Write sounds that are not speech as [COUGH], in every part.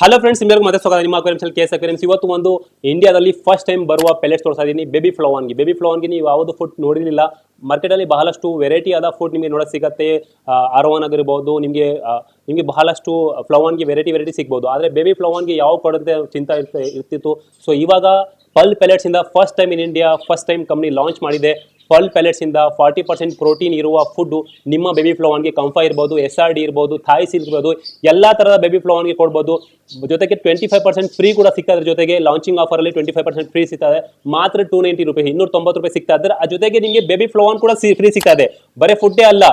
Hello friends ನಿಮ್ಗೆ ಮತ್ತೆ ಸ್ವಾಗತ. ನಿಮ್ಮ ಅಕ್ವೇರಿಯಮ್ಸ್ ಕೇಸ್ ಅಕ್ವೇರಿಯಮ್ಸ್ ಇವತ್ತು ಒಂದು ಇಂಡಿಯಾದಲ್ಲಿ ಫಸ್ಟ್ ಟೈಮ್ ಬರುವ ಪೆಲೆಟ್ಸ್ ತೋರಿಸ್ತಾ ಇದ್ದೀನಿ ಬೇಬಿ ಫ್ಲವನ್ಗೆ ಬೇಬಿ ಫ್ಲವಾನ್ಗೆ ನೀವು ಯಾವುದು ಫುಡ್ ನೋಡಿರಲಿಲ್ಲ. ಮಾರ್ಕೆಟಲ್ಲಿ ಬಹಳಷ್ಟು ವೆರೈಟಿ ಆದ ಫುಡ್ ನಿಮಗೆ ನೋಡೋಕೆ ಸಿಗುತ್ತೆ. ಆರೋವನ್ ಆಗಿರ್ಬೋದು ನಿಮಗೆ ನಿಮಗೆ ಬಹಳಷ್ಟು ಫ್ಲವಾನ್ಗೆ ವೆರೈಟಿ ವೆರೈಟಿ ಸಿಗ್ಬೋದು. ಆದರೆ ಬೇಬಿ ಫ್ಲವಾನ್ಗೆ ಯಾವ ಕೊಡುತ್ತೆ ಚಿಂತ ಇರ್ತ ಇರ್ತಿತ್ತು? ಸೊ ಇವಾಗ ಪಲ್ ಪೆಲೆಟ್ಸ್ ಇಂದ first time in India first time company launch ಮಾಡಿದೆ. ಪಲ್ ಪೆಲೆಟ್ಸ್ ಇಂದ ಫಾರ್ಟಿ ಪರ್ಸೆಂಟ್ ಪ್ರೋಟೀನ್ ಇರುವ ಫುಡ್ ನಿಮ್ಮ ಬೇಬಿ ಫ್ಲೋವನ್ಗೆ ಕಂಫರ್ ಇರ್ಬೋದು ಎಸ್ ಆರ್ ಡಿ ಇರ್ಬೋದು ಥಾಯ್ ಸಿಲ್ಕ್ ಇರ್ಬೋದು, ಎಲ್ಲ ಥರದ ಬೇಬಿ ಫ್ಲೋವನ್ಗೆ ಕೊಡ್ಬೋದು. ಜೊತೆಗೆ ಟ್ವೆಂಟಿ ಫೈವ್ ಪರ್ಸೆಂಟ್ ಫ್ರೀ ಕೂಡ ಸಿಗ್ತಾ ಇದ್ರ ಜೊತೆಗೆ ಲಾಂಚಿಂಗ್ ಆಫರಲ್ಲಿ ಟ್ವೆಂಟಿ ಫೈವ್ ಪರ್ಸೆಂಟ್ ಫ್ರೀ ಸಿಗ್ತದೆ ಮಾತ್ರ ಟೂ ನೈಂಟಿ ರುಪೀಸ್ ಇನ್ನೂರ ತೊಂಬತ್ತು ರೂಪಾಯಿ ಸಿಗ್ತಾ ಇದ್ರೆ ಆ ಜೊತೆಗೆ ನಿಮಗೆ ಬೇಬಿ ಫ್ಲೋವನ್ ಕೂಡ ಫ್ರೀ ಸಿಗ್ತದೆ ಬರೀ ಫುಡ್ಡೇ ಅಲ್ಲ.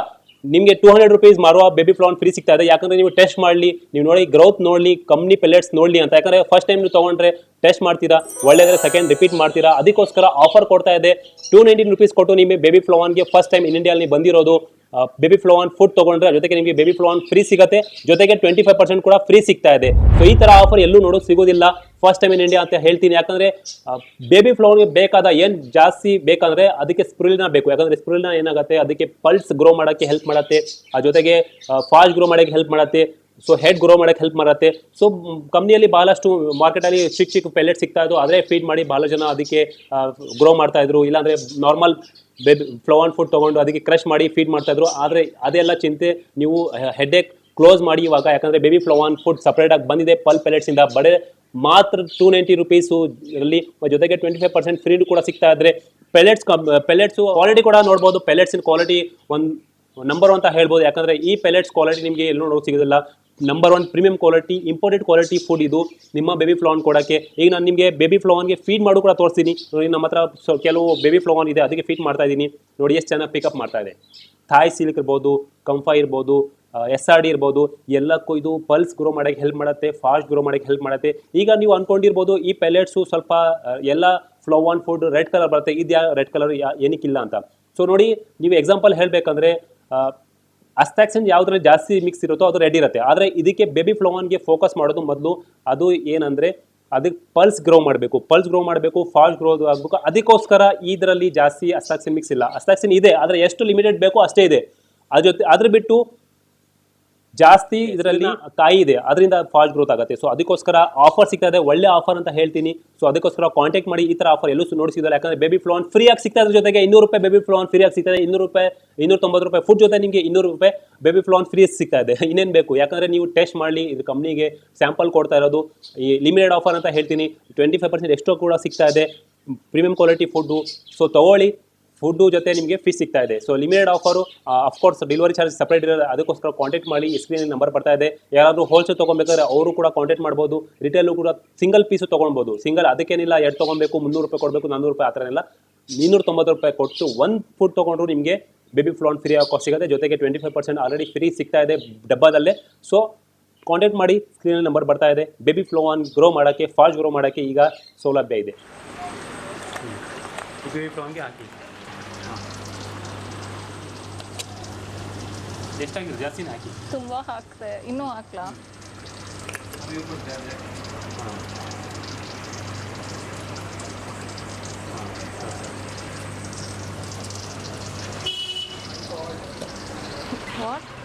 ನಿಮಗೆ ಟೂ ಹಂಡ್ರೆಡ್ ರುಪೀಸ್ ಮಾರುವ ಬೇಬಿ ಫ್ಲೋನ್ ಫ್ರೀ ಸಿಗ್ತಾ ಇದೆ. ಯಾಕಂದ್ರೆ ನೀವು ಟೆಸ್ಟ್ ಮಾಡಲಿ, ನೀವು ನೋಡಿ ಗ್ರೌತ್ ನೋಡಲಿ ಕಂಪ್ನಿ ಪೆಲೆಟ್ಸ್ ನೋಡಲಿ ಅಂತ. ಯಾಕಂದ್ರೆ ಫಸ್ಟ್ ಟೈಮ್ ನೀವು ತಗೊಂಡ್ರೆ ಟೆಸ್ಟ್ ಮಾಡ್ತೀರಾ? ಒಳ್ಳೆಯದ್ರೆ ಸೆಕೆಂಡ್ ರಿಪೀಟ್ ಮಾಡ್ತೀರಾ? ಅದಕ್ಕೋಸ್ಕರ ಆಫರ್ ಕೊಡ್ತಾ ಇದೆ. ಟೂ ನೈಂಟೀನ್ ರುಪೀಸ್ ಕೊಟ್ಟು ನಿಮಗೆ ಬೇಬಿ ಫ್ಲೋವನ್ಗೆ ಫಸ್ಟ್ ಟೈಮ್ ಇನ್ ಇಂಡಿಯಲ್ಲಿ ಬಂದಿರೋದು. ಬೇಬಿ ಫ್ಲೋವನ್ ಫುಡ್ ತೊಗೊಂಡ್ರೆ ಜೊತೆಗೆ ನಿಮಗೆ ಬೇಬಿ ಫ್ಲೋವನ್ ಫ್ರೀ ಸಿಗುತ್ತೆ. ಜೊತೆಗೆ ಟ್ವೆಂಟಿ ಫೈವ್ ಪರ್ಸೆಂಟ್ ಕೂಡ ಫ್ರೀ ಸಿಗ್ತಾ ಇದೆ. ಸೊ ಈ ಥರ ಆಫರ್ ಎಲ್ಲೂ ನೋಡೋಕೆ ಸಿಗೋದಿಲ್ಲ. ಫಸ್ಟ್ ಟೈಮ್ ಇನ್ ಇಂಡಿಯಾ ಅಂತ ಹೇಳ್ತೀನಿ. ಯಾಕಂದರೆ ಬೇಬಿ ಫ್ಲೋವನ್ಗೆ ಬೇಕಾದ ಏನು ಜಾಸ್ತಿ ಬೇಕಂದರೆ ಅದಕ್ಕೆ ಸ್ಪ್ರಿಲ್ನ ಬೇಕು. ಯಾಕಂದರೆ ಸ್ಪ್ರಿಲ್ನ ಏನಾಗುತ್ತೆ? ಅದಕ್ಕೆ ಪಲ್ಸ್ ಗ್ರೋ ಮಾಡೋಕ್ಕೆ ಹೆಲ್ಪ್ ಮಾಡುತ್ತೆ. ಆ, ಜೊತೆಗೆ ಫಾಸ್ಟ್ ಗ್ರೋ ಮಾಡೋಕ್ಕೆ ಹೆಲ್ಪ್ ಮಾಡುತ್ತೆ. ಸೊ ಹೆಡ್ ಗ್ರೋ ಮಾಡೋಕ್ಕೆ ಹೆಲ್ಪ್ ಮಾಡುತ್ತೆ. ಸೊ ಕಂಪ್ನಿಯಲ್ಲಿ ಬಹಳಷ್ಟು ಮಾರ್ಕೆಟಲ್ಲಿ ಚಿಕ್ಕ ಚಿಕ್ಕ ಪೆಲೆಟ್ ಸಿಗ್ತಾ ಇದ್ದು ಅದೇ ಫೀಡ್ ಮಾಡಿ ಬಹಳ ಜನ ಅದಕ್ಕೆ ಗ್ರೋ ಮಾಡ್ತಾ ಇದ್ರು. ಇಲ್ಲಾಂದ್ರೆ ನಾರ್ಮಲ್ ಬೇಬಿ ಫ್ಲೋವನ್ ಫುಡ್ ತೊಗೊಂಡು ಅದಕ್ಕೆ ಕ್ರಶ್ ಮಾಡಿ ಫೀಡ್ ಮಾಡ್ತಾ ಇದ್ರು. ಆದರೆ ಅದೆಲ್ಲ ಚಿಂತೆ, ನೀವು ಹೆಡ್ಏಕ್ ಕ್ಲೋಸ್ ಮಾಡಿ ಇವಾಗ. ಯಾಕಂದ್ರೆ ಬೇಬಿ ಫ್ಲೋವಾನ್ ಫುಡ್ ಸಪ್ರೇಟ್ ಆಗಿ ಬಂದಿದೆ ಪಲ್ ಪೆಲೆಟ್ಸಿಂದ ಬಡೇ ಮಾತ್ರ ಟೂ ನೈಂಟಿ ರುಪೀಸು ಇದರಲ್ಲಿ ಜೊತೆಗೆ ಟ್ವೆಂಟಿ ಫೈವ್ ಪರ್ಸೆಂಟ್ ಫ್ರೀ ಕೂಡ ಸಿಗ್ತಾ ಇದ್ರೆ ಪೆಲೆಟ್ಸ್ ಪೆಲೆಟ್ಸು ಕ್ವಾಲಿಟಿ ಕೂಡ ನೋಡ್ಬೋದು. ಪೆಲೆಟ್ಸಿನ ಕ್ವಾಲಿಟಿ ಒಂದು ನಂಬರ್ ಅಂತ ಹೇಳ್ಬೋದು. ಯಾಕಂದ್ರೆ ಈ ಪೆಲೆಟ್ಸ್ ಕ್ವಾಲಿಟಿ ನಿಮಗೆ ಎಲ್ಲೂ ನೋಡೋಕೆ ಸಿಗೋದಿಲ್ಲ. Number one premium quality imported quality food ಇದು. ನಿಮ್ಮ ಬೇಬಿ ಫ್ಲೋನ್ ಕೊಡೋಕ್ಕೆ. ಈಗ ನಾನು ನಿಮಗೆ ಬೇಬಿ ಫ್ಲವನ್ಗೆ ಫೀಡ್ ಮಾಡು ಕೂಡ ತೋರಿಸ್ತೀನಿ. ನೋಡಿ, ನಮ್ಮ ಹತ್ರ ಸೊ ಕೆಲವು ಬೇಬಿ ಫ್ಲೋನ್ ಇದೆ, ಅದಕ್ಕೆ ಫೀಡ್ ಮಾಡ್ತಾ ಇದ್ದೀನಿ. ನೋಡಿ, ಎಷ್ಟು ಚೆನ್ನಾಗಿ ಪಿಕಪ್ ಮಾಡ್ತಾ ಇದೆ. ಥಾಯ್ ಸಿಲ್ಕ್ ಇರ್ಬೋದು ಕಂಫಾ ಇರ್ಬೋದು ಎಸ್ ಆರ್ ಡಿ ಇರ್ಬೋದು, ಎಲ್ಲಕ್ಕೂ ಇದು ಪಲ್ಸ್ ಗ್ರೋ ಮಾಡೋಕ್ಕೆ ಹೆಲ್ಪ್ ಮಾಡುತ್ತೆ ಫಾಸ್ಟ್ ಗ್ರೋ ಮಾಡೋಕ್ಕೆ ಹೆಲ್ಪ್ ಮಾಡುತ್ತೆ. ಈಗ ನೀವು ಅಂದ್ಕೊಂಡಿರ್ಬೋದು ಈ ಪೆಲೆಟ್ಸು ಸ್ವಲ್ಪ ಎಲ್ಲ ಫ್ಲೋವಾನ್ ಫುಡ್ ರೆಡ್ ಕಲರ್ ಬರುತ್ತೆ. ಇದು ಯಾವ ರೆಡ್ ಕಲರ್ ಯಾ ಏನಕ್ಕಿಲ್ಲ ಅಂತ. ಸೊ ನೋಡಿ, ನೀವು ಎಕ್ಸಾಂಪಲ್ ಹೇಳಬೇಕಂದ್ರೆ ಅಸ್ತಾಕ್ಸಿನ್ ಯಾವ್ದ್ರಲ್ಲಿ ಜಾಸ್ತಿ ಮಿಕ್ಸ್ ಇರುತ್ತೋ ಅದು ರೆಡ್ ಇರುತ್ತೆ. ಆದರೆ ಇದಕ್ಕೆ ಬೇಬಿ ಫ್ಲೋವನ್ಗೆ ಫೋಕಸ್ ಮಾಡೋದು ಮೊದಲು ಅದು ಏನಂದ್ರೆ ಅದಕ್ಕೆ ಪಲ್ಸ್ ಗ್ರೋ ಮಾಡಬೇಕು. ಪಲ್ಸ್ ಗ್ರೋ ಮಾಡಬೇಕು ಫಾಸ್ಟ್ ಗ್ರೋ ಆಗಬೇಕು. ಅದಕ್ಕೋಸ್ಕರ ಇದರಲ್ಲಿ ಜಾಸ್ತಿ ಅಸ್ತಾಕ್ಸಿನ್ ಮಿಕ್ಸ್ ಇಲ್ಲ. ಅಸ್ತಾಕ್ಸಿನ್ ಇದೆ, ಆದರೆ ಎಷ್ಟು ಲಿಮಿಟೆಡ್ ಬೇಕೋ ಅಷ್ಟೇ ಇದೆ. ಅದ್ರ ಜೊತೆ ಅದ್ರ ಬಿಟ್ಟು ಜಾಸ್ತಿ ಇದರಲ್ಲಿ ಕಾಯಿ ಇದೆ ಅದರಿಂದ ಫಾಸ್ಟ್ ಗ್ರೋತ್ ಆಗುತ್ತೆ. ಸೊ ಅದಕ್ಕೋಸ್ಕರ ಆಫರ್ ಸಿಗ್ತಾ ಇದೆ ಒಳ್ಳೆ ಆಫರ್ ಅಂತ ಹೇಳ್ತೀನಿ. ಸೊ ಅದಕ್ಕೋಸ್ಕರ ಕಾಂಟ್ಯಾಕ್ಟ್ ಮಾಡಿ ಈ ತರ ಆಫರ್ ಎಲ್ಲೂ ನೋಡಿಸಿದ್ದಾರೆ ಯಾಕಂದ್ರೆ ಬೇಬಿ ಫ್ಲೋನ್ ಫ್ರೀ ಆಗಿ ಸಿಗ್ತಾ ಇದ್ರ ಜೊತೆಗೆ ಇನ್ನೂರು ರೂಪಾಯಿ ಬೇಬಿ ಫ್ಲೋನ್ ಫ್ರೀ ಆಗಿ ಇದೆ ಇನ್ನೂರು ರೂಪಾಯಿ ಇನ್ನೂರ ತೊಂಬತ್ತು ರೂಪಾಯಿ ಫುಡ್ ಜೊತೆ ನಿಮಗೆ ಇನ್ನೂರು ರೂಪಾಯಿ ಬೇಬಿ ಫ್ಲೋನ್ ಫ್ರೀ ಸಿಗ್ತಾ ಇದೆ. [LAUGHS] ಇನ್ನೇನು ಬೇಕು? ಯಾಕಂದ್ರೆ ನೀವು ಟೆಸ್ಟ್ ಮಾಡಲಿ ಇದು ಕಂಪ್ನಿಗೆ ಸ್ಯಾಂಪಲ್ ಕೊಡ್ತಾ ಇರೋದು ಈ ಲಿಮಿಟೆಡ್ ಆಫರ್ ಅಂತ ಹೇಳ್ತೀನಿ. ಟ್ವೆಂಟಿ ಫೈವ್ ಪರ್ಸೆಂಟ್ ಎಷ್ಟೋ ಕೂಡ ಸಿಗ್ತಾ ಇದೆ ಪ್ರೀಮಿಯಂ ಕ್ವಾಲಿಟಿ ಫುಡ್ಡು ಸೊ ತಗೊಳ್ಳಿ. ಫುಡ್ಡು ಜೊತೆ ನಿಮಗೆ ಫೀಸ್ ಸಿಗ್ತಾ ಇದೆ. So limited offer of course delivery charge separate ಇರೋದು. ಅದಕ್ಕೋಸ್ಕರ ಕಾಂಟ್ಯಾಕ್ಟ್ ಮಾಡಿ ಸ್ಕ್ರೀನ್ ನಂಬರ್ ಬರ್ತಾ ಇದೆ. ಯಾರಾದರೂ ಹೋಲ್ಸೇಲ್ ತೊಗೊಬೇಕಾದ್ರೆ ಅವರು ಕೂಡ ಕಾಂಟ್ಯಾಕ್ಟ್ ಮಾಡ್ಬೋದು. ರಿಟೇಲು ಕೂಡ ಸಿಂಗಲ್ ಪೀಸು ತೊಗೊಳ್ಬೋದು. ಸಿಂಗಲ್ ಅದಕ್ಕೇನಿಲ್ಲ, ಎರಡು ತೊಗೊಬೇಕು ಮುನ್ನೂರು ರೂಪಾಯಿ ಕೊಡಬೇಕು, ನಾನ್ನೂರು ರೂಪಾಯಿ ಆ ಥರ ಎಲ್ಲ ಇನ್ನೂರ ತೊಂಬತ್ತು ರೂಪಾಯಿ ಕೊಟ್ಟು ಒಂದು ಫುಡ್ ತೊಗೊಂಡ್ರು ನಿಮಗೆ ಬೇಬಿ ಫ್ಲೋನ್ ಫ್ರೀ ಆಗಿ ಸಿಗುತ್ತೆ. ಜೊತೆಗೆ twenty five percent already free ಸಿಗ್ತಾ ಇದೆ ಡಬ್ಬದಲ್ಲೇ. ಸೊ ಕಾಂಟ್ಯಾಕ್ಟ್ ಮಾಡಿ ಸ್ಕ್ರೀನ್ ನಂಬರ್ ಬರ್ತಾ ಇದೆ. ಬೇಬಿ ಫ್ಲೋನ್ ಗ್ರೋ ಮಾಡೋಕ್ಕೆ ಫಾಸ್ಟ್ ಗ್ರೋ ಮಾಡೋಕ್ಕೆ ಈಗ ಸೌಲಭ್ಯ ಇದೆ. ಬೇಬಿ ಫ್ಲೋನ್ಗೆ ಹಾಕಿ. ಎಷ್ಟಾಗಿದೆ ಜಾಸ್ತಿನೇ ಹಾಕಿ ತುಂಬ ಹಾಕಿದೆ ಇನ್ನೂ ಹಾಕ್ಲಾ What?